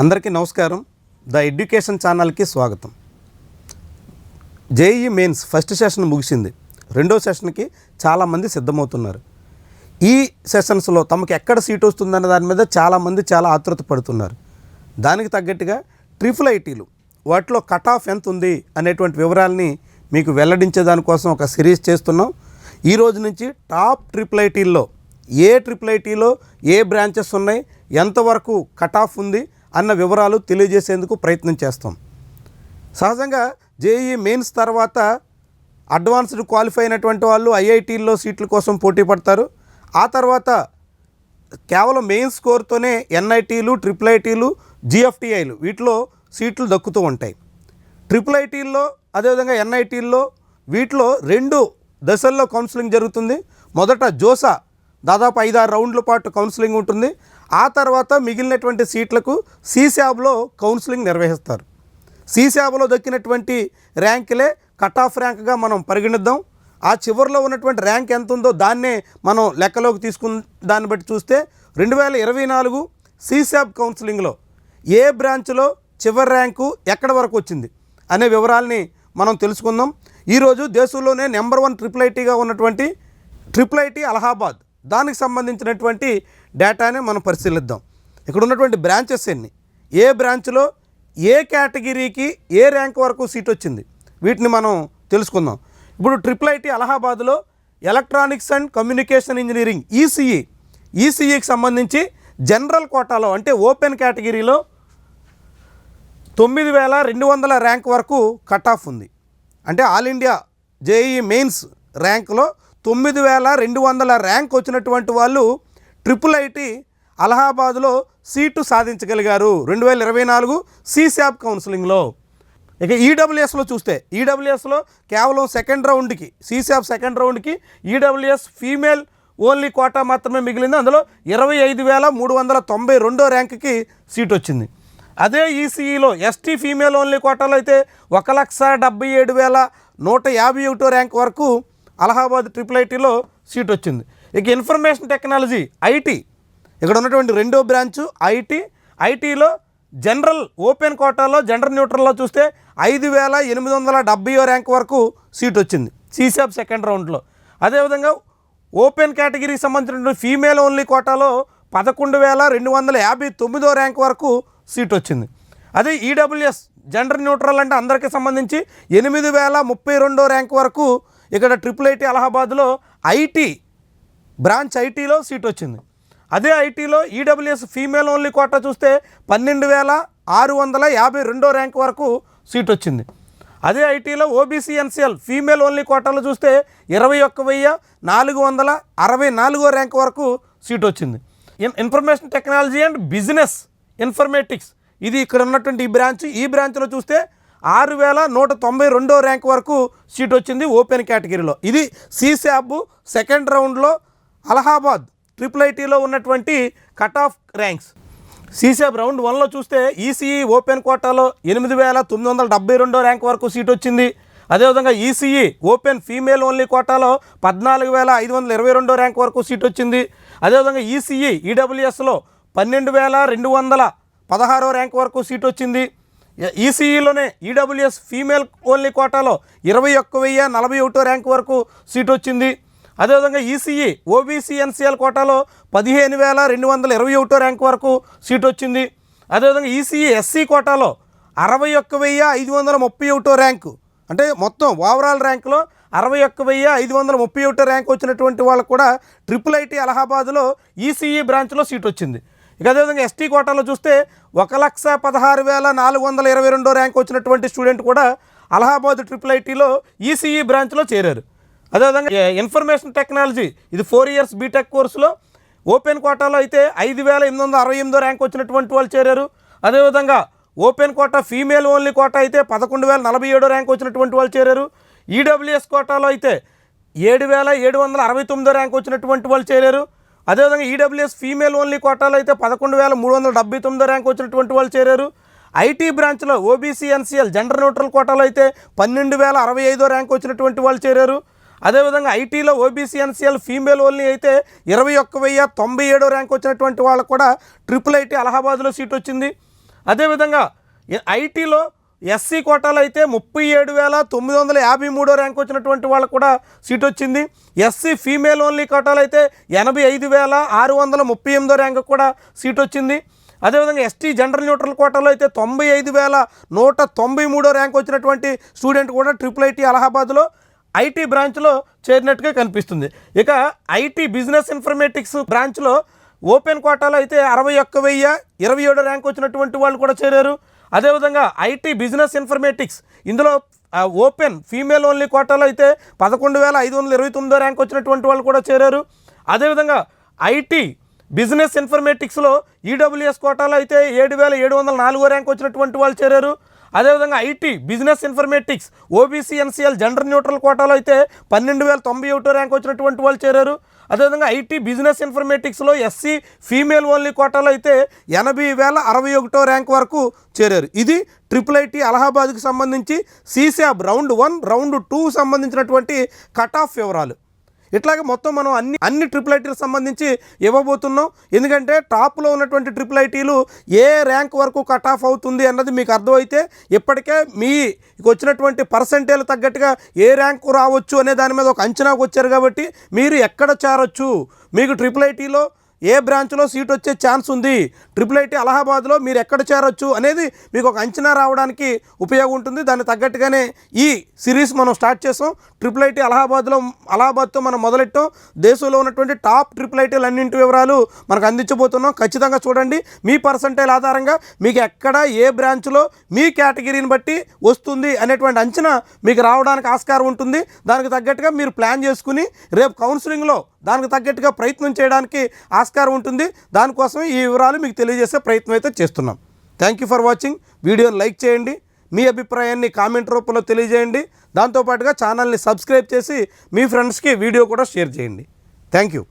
అందరికీ నమస్కారం. The education ఛానల్కి స్వాగతం. జేఈ మెయిన్స్ ఫస్ట్ సెషన్ ముగిసింది. రెండో సెషన్కి చాలామంది సిద్ధమవుతున్నారు. ఈ సెషన్స్లో తమకు ఎక్కడ సీట్ వస్తుందన్న దాని మీద చాలామంది చాలా ఆతృత పడుతున్నారు. దానికి తగ్గట్టుగా ట్రిపుల్ ఐటీలు వాటిలో కట్ ఆఫ్ ఎంత ఉంది అనేటువంటి వివరాలని మీకు వెల్లడించే దానికోసం ఒక సిరీస్ చేస్తున్నాం. ఈ రోజు నుంచి టాప్ ట్రిపుల్ ఐటీల్లో ఏ ట్రిపుల్ ఐటీలో ఏ బ్రాంచెస్ ఉన్నాయి ఎంతవరకు కట్ ఆఫ్ ఉంది అన్న వివరాలు తెలియజేసేందుకు ప్రయత్నం చేస్తాం. సహజంగా జేఈ మెయిన్స్ తర్వాత అడ్వాన్స్డ్ క్వాలిఫై అయినటువంటి వాళ్ళు ఐఐటీల్లో సీట్ల కోసం పోటీ పడతారు. ఆ తర్వాత కేవలం మెయిన్ స్కోర్తోనే ఎన్ఐటీలు ట్రిపుల్ ఐటీలు జిఎఫ్టిఐలు వీటిలో సీట్లు దక్కుతూ ఉంటాయి. ట్రిపుల్ ఐటీల్లో అదేవిధంగా ఎన్ఐటీల్లో వీటిలో రెండు దశల్లో కౌన్సిలింగ్ జరుగుతుంది. మొదట జోసా దాదాపు ఐదారు రౌండ్ల పాటు కౌన్సిలింగ్ ఉంటుంది. ఆ తర్వాత మిగిలినటువంటి సీట్లకు సీశాబ్లో కౌన్సిలింగ్ నిర్వహిస్తారు. సీశాబ్లో దక్కినటువంటి ర్యాంకులే కట్ ఆఫ్ ర్యాంక్గా మనం పరిగణిద్దాం. ఆ చివరిలో ఉన్నటువంటి ర్యాంక్ ఎంత ఉందో దాన్నే మనం లెక్కలోకి తీసుకున్న దాన్ని బట్టి చూస్తే రెండు వేల ఇరవై నాలుగు సీశాబ్ కౌన్సిలింగ్లో ఏ బ్రాంచ్లో చివరి ర్యాంకు ఎక్కడ వరకు వచ్చింది అనే వివరాల్ని మనం తెలుసుకుందాం. ఈరోజు దేశంలోనే నెంబర్ వన్ ట్రిపుల్ ఐటీగా ఉన్నటువంటి ట్రిపుల్ ఐటీ అలహాబాద్ దానికి సంబంధించినటువంటి డేటానే మనం పరిశీలిద్దాం. ఇక్కడ ఉన్నటువంటి బ్రాంచెస్ ఎన్ని? ఏ బ్రాంచ్లో ఏ కేటగిరీకి ఏ ర్యాంక్ వరకు సీట్ వచ్చింది? వీటిని మనం తెలుసుకుందాం. ఇప్పుడు triple IT అలహాబాద్లో electronics and communication engineering ECE ఈసీఈకి సంబంధించి జనరల్ కోటాలో అంటే ఓపెన్ కేటగిరీలో తొమ్మిది వేల రెండు వందల ర్యాంక్ వరకు కట్ ఆఫ్ ఉంది. అంటే ఆల్ ఇండియా జేఈ మెయిన్స్ ర్యాంకులో తొమ్మిది వేల రెండు వందల ర్యాంక్ వచ్చినటువంటి వాళ్ళు ట్రిపుల్ ఐటీ అలహాబాద్లో సీటు సాధించగలిగారు రెండు వేల ఇరవై నాలుగు సీశాప్ కౌన్సిలింగ్లో. ఇక ఈడబ్ల్యూఎస్లో చూస్తే ఈడబ్ల్యూఎస్లో కేవలం సెకండ్ రౌండ్కి సీశాప్ సెకండ్ రౌండ్కి ఈడబ్ల్యూఎస్ ఫీమేల్ ఓన్లీ కోటా మాత్రమే మిగిలింది. అందులో ఇరవై ఐదు వేల మూడు వందల తొంభై రెండో ర్యాంక్కి సీట్ వచ్చింది అదే ఈసీఈలో ఎస్టీ ఫీమేల్ ఓన్లీ కోటాలో అయితే ఒక లక్ష డెబ్బై ఏడు వేల నూట యాభై ఒకటో ర్యాంక్ వరకు అలహాబాద్ ట్రిపుల్ ఐటీలో సీట్ వచ్చింది ఇక ఇన్ఫర్మేషన్ టెక్నాలజీ ఐటీ. ఇక్కడ ఉన్నటువంటి రెండో బ్రాంచు ఐటీ. ఐటీలో జనరల్ ఓపెన్ కోటాలో జనరల్ న్యూట్రల్లో చూస్తే ఐదు వేల ఎనిమిది వందల డెబ్బయో ర్యాంక్ వరకు సీట్ వచ్చింది. సీసాబ్ సెకండ్ రౌండ్లో. అదేవిధంగా ఓపెన్ కేటగిరీకి సంబంధించినటువంటి ఫీమేల్ ఓన్లీ కోటాలో పదకొండు వేల రెండు వందల యాభై తొమ్మిదో ర్యాంక్ వరకు సీట్ వచ్చింది. అదే ఈడబ్ల్యూఎస్ జెండర్ న్యూట్రల్ అంటే అందరికీ సంబంధించి ఎనిమిది వేల ముప్పై రెండో ర్యాంక్ వరకు ఇక్కడ ట్రిపుల్ ఐటీ అలహాబాద్లో ఐటీ బ్రాంచ్ ఐటీలో సీట్ వచ్చింది. అదే ఐటీలో ఈడబ్ల్యూఎస్ ఫీమేల్ ఓన్లీ కోటా చూస్తే పన్నెండు వేల ఆరు వందల యాభై రెండో ర్యాంక్ వరకు సీట్ వచ్చింది. అదే ఐటీలో ఓబీసీ ఎన్సీఎల్ ఫీమేల్ ఓన్లీ కోటాలో చూస్తే ఇరవై ఒక్క వెయ్యి నాలుగు వందల అరవై నాలుగో ర్యాంక్ వరకు సీట్ వచ్చింది. In information technology and business informatics ఇది ఇక్కడ ఉన్నటువంటి ఈ బ్రాంచ్. ఈ బ్రాంచ్లో చూస్తే ఆరు వేల నూట తొంభై రెండో ర్యాంక్ వరకు సీట్ వచ్చింది ఓపెన్ కేటగిరీలో. ఇది సీశాబ్ సెకండ్ రౌండ్లో అలహాబాద్ ట్రిపుల్ ఐటీలో ఉన్నటువంటి cut off ranks. CSAB round వన్లో చూస్తే ఈసీఈ ఓపెన్ కోటాలో ఎనిమిది వేల తొమ్మిది వందల డెబ్బై రెండో ర్యాంక్ వరకు సీట్ వచ్చింది. అదేవిధంగా ఈసీఈ ఓపెన్ ఫీమేల్ ఓన్లీ కోటాలో పద్నాలుగు వేల ఐదు వందల ఇరవై రెండో ర్యాంక్ వరకు సీట్ వచ్చింది. అదేవిధంగా ఈసీఈ ఈడబ్ల్యూఎస్లో పన్నెండు వేల రెండు వందల పదహారో ర్యాంక్ వరకు సీట్ వచ్చింది. ఈసీఈలోనే ఈడబ్ల్యూఎస్ ఫీమేల్ ఓన్లీ కోటాలో ఇరవై ఒక్క వెయ్యి నలభై ఒకటో ర్యాంక్ వరకు సీట్ వచ్చింది. అదేవిధంగా ఈసీఈ ఓబీసీ ఎన్సీఎల్ కోటాలో పదిహేను వేల రెండు వందల ఇరవై ఒకటో ర్యాంక్ వరకు సీట్ వచ్చింది. అదేవిధంగా ఈసీఈ ఎస్సీ కోటాలో అరవై ఒక్క వెయ్యి ఐదు వందల ముప్పై ఒకటో ర్యాంకు అంటే మొత్తం ఓవరాల్ ర్యాంకులో అరవై ఒక్క వెయ్యి ఐదు వందల ముప్పై ఒకటో ర్యాంక్ వచ్చినటువంటి వాళ్ళకు కూడా ట్రిపుల్ ఐటీ అలహాబాద్లో ఈసీఈ బ్రాంచ్లో సీట్ వచ్చింది. ఇక అదేవిధంగా ఎస్టీ కోటాలో చూస్తే ఒక లక్ష పదహారు వేల నాలుగు వందల ఇరవై రెండో ర్యాంక్ వచ్చినటువంటి స్టూడెంట్ కూడా అలహాబాద్ ట్రిపుల్ ఐటీలో ఈసీఈ బ్రాంచ్లో చేరారు. అదేవిధంగా ఇన్ఫర్మేషన్ టెక్నాలజీ ఇది ఫోర్ ఇయర్స్ బీటెక్ కోర్సులో ఓపెన్ కోటాలో అయితే ఐదు వేల ఎనిమిది వందల అరవై ఎనిమిదో ర్యాంక్ వచ్చినటువంటి వాళ్ళు చేరారు. అదేవిధంగా open quota female only quota అయితే పదకొండు వేల నలభై ఏడో ర్యాంక్ వచ్చినటువంటి వాళ్ళు చేరారు. ఈడబ్ల్యూఎస్ కోటాలో అయితే ఏడు వేల ఏడు వందల అరవై తొమ్మిదో ర్యాంక్ వచ్చినటువంటి వాళ్ళు చేరారు. అదేవిధంగా ఈడబ్ల్యూఎస్ ఫీమేల్ ఓన్లీ కోటాలో అయితే పదకొండు వేల మూడు వందల డెబ్బై తొమ్మిదో ర్యాంక్ వచ్చినటువంటి వాళ్ళు చేరారు. ఐటీ బ్రాంచ్లో ఓబీసీ ఎన్సీఎల్ జెండర్ న్యూట్రల్ కోటాలో అయితే పన్నెండు వేల అరవై ఐదో ర్యాంక్ వచ్చినటువంటి వాళ్ళు చేరారు. అదేవిధంగా ఐటీలో ఓబీసీ ఎన్సీఎల్ ఫీమేల్ ఓన్లీ అయితే ఇరవై ఒక్క వెయ్యి తొంభై ఏడో ర్యాంక్ వచ్చినటువంటి వాళ్ళకు కూడా ట్రిపుల్ ఐటీ అలహాబాద్లో సీట్ వచ్చింది. అదేవిధంగా ఐటీలో ఎస్సీ కోటాలో అయితే ముప్పై ఏడు వేల తొమ్మిది వందల యాభై మూడో ర్యాంక్ వచ్చినటువంటి వాళ్ళకు కూడా సీట్ వచ్చింది. ఎస్సీ ఫీమేల్ ఓన్లీ కోటాలో అయితే ఎనభై ఐదు వేల ఆరు వందల ముప్పై ఎనిమిదో ర్యాంకు కూడా సీట్ వచ్చింది. అదేవిధంగా ఎస్టీ జనరల్ న్యూట్రల్ కోటాలో అయితే తొంభై ఐదు వేల నూట తొంభై మూడో ర్యాంక్ వచ్చినటువంటి స్టూడెంట్ కూడా ట్రిపుల్ ఐటీ అలహాబాద్లో ఐటీ బ్రాంచ్లో చేరినట్టుగా కనిపిస్తుంది. ఇక ఐటీ బిజినెస్ ఇన్ఫర్మేటిక్స్ బ్రాంచ్లో ఓపెన్ కోటాలో అయితే అరవై ఒక్క వెయ్యి ఇరవై ఏడో ర్యాంక్ వచ్చినటువంటి వాళ్ళు కూడా చేరారు. అదేవిధంగా ఐటీ బిజినెస్ ఇన్ఫర్మేటిక్స్ ఇందులో ఓపెన్ ఫీమేల్ ఓన్లీ కోటాలో అయితే పదకొండు వేల ఐదు వందల ఇరవై తొమ్మిదో ర్యాంక్ వచ్చినటువంటి వాళ్ళు కూడా చేరారు. అదేవిధంగా ఐటీ బిజినెస్ ఇన్ఫర్మేటిక్స్లో ఈడబ్ల్యూఎస్ కోటాలో అయితే ఏడు వేల ఏడు వందల నాలుగో ర్యాంక్ వచ్చినటువంటి వాళ్ళు చేరారు. అదేవిధంగా IT business informatics OBC NCL gender neutral కోటాలో అయితే పన్నెండు వేల తొంభై ఒకటో ర్యాంక్ వచ్చినటువంటి వాళ్ళు చేరారు. అదేవిధంగా ఐటీ బిజినెస్ ఇన్ఫర్మేటిక్స్లో ఎస్సీ ఫీమేల్ ఓన్లీ కోటాలో అయితే ఎనభై వేల అరవై ఒకటో ర్యాంక్ వరకు చేరారు. ఇది ట్రిపుల్ ఐటీ అలహాబాద్కి సంబంధించి CSAB round one round two సంబంధించినటువంటి కట్ ఆఫ్ వివరాలు. ఇట్లాగే మొత్తం మనం అన్ని అన్ని ట్రిపుల్ ఐటీలకు సంబంధించి ఇవ్వబోతున్నాం. ఎందుకంటే టాప్లో ఉన్నటువంటి ట్రిపుల్ ఐటీలు ఏ ర్యాంక్ వరకు కట్ ఆఫ్ అవుతుంది అన్నది మీకు అర్థమైతే ఇప్పటికే మీకు వచ్చినటువంటి పర్సంటేజ్ తగ్గట్టుగా ఏ ర్యాంకు రావచ్చు అనే దాని మీద ఒక అంచనాకు వచ్చారు కాబట్టి మీరు ఎక్కడ చేరొచ్చు? మీకు ట్రిపుల్ ఐటీలో ఏ బ్రాంచ్లో సీట్ వచ్చే ఛాన్స్ ఉంది? ట్రిపుల్ ఐటీ అలహాబాద్లో మీరు ఎక్కడ చేరొచ్చు అనేది మీకు ఒక అంచనా రావడానికి ఉపయోగం ఉంటుంది. దానికి తగ్గట్టుగానే ఈ సిరీస్ మనం స్టార్ట్ చేసాం. ట్రిపుల్ ఐటీ అలహాబాద్లో అలహాబాద్తో మనం మొదలెట్టాం. దేశంలో ఉన్నటువంటి టాప్ ట్రిపుల్ ఐటీలు అన్నింటి వివరాలు మనకు అందించబోతున్నాం. ఖచ్చితంగా చూడండి. మీ పర్సంటేజ్ ఆధారంగా మీకు ఎక్కడ ఏ బ్రాంచ్లో మీ కేటగిరీని బట్టి వస్తుంది అనేటువంటి అంచనా మీకు రావడానికి ఆస్కారం ఉంటుంది. దానికి తగ్గట్టుగా మీరు ప్లాన్ చేసుకుని రేపు కౌన్సిలింగ్లో దానికి తగ్గట్టుగా ప్రయత్నం చేయడానికి ఆస్కారం ఉంటుంది. దానికోసం ఈ వివరాలు మీకు తెలియజేసే ప్రయత్నం అయితే చేస్తున్నాం. థ్యాంక్ యూ ఫర్ వాచింగ్ వీడియోని లైక్ చేయండి. మీ అభిప్రాయాన్ని కామెంట్ రూపంలో తెలియజేయండి. దాంతోపాటుగా ఛానల్ని సబ్స్క్రైబ్ చేసి మీ ఫ్రెండ్స్కి వీడియో కూడా షేర్ చేయండి. Thank you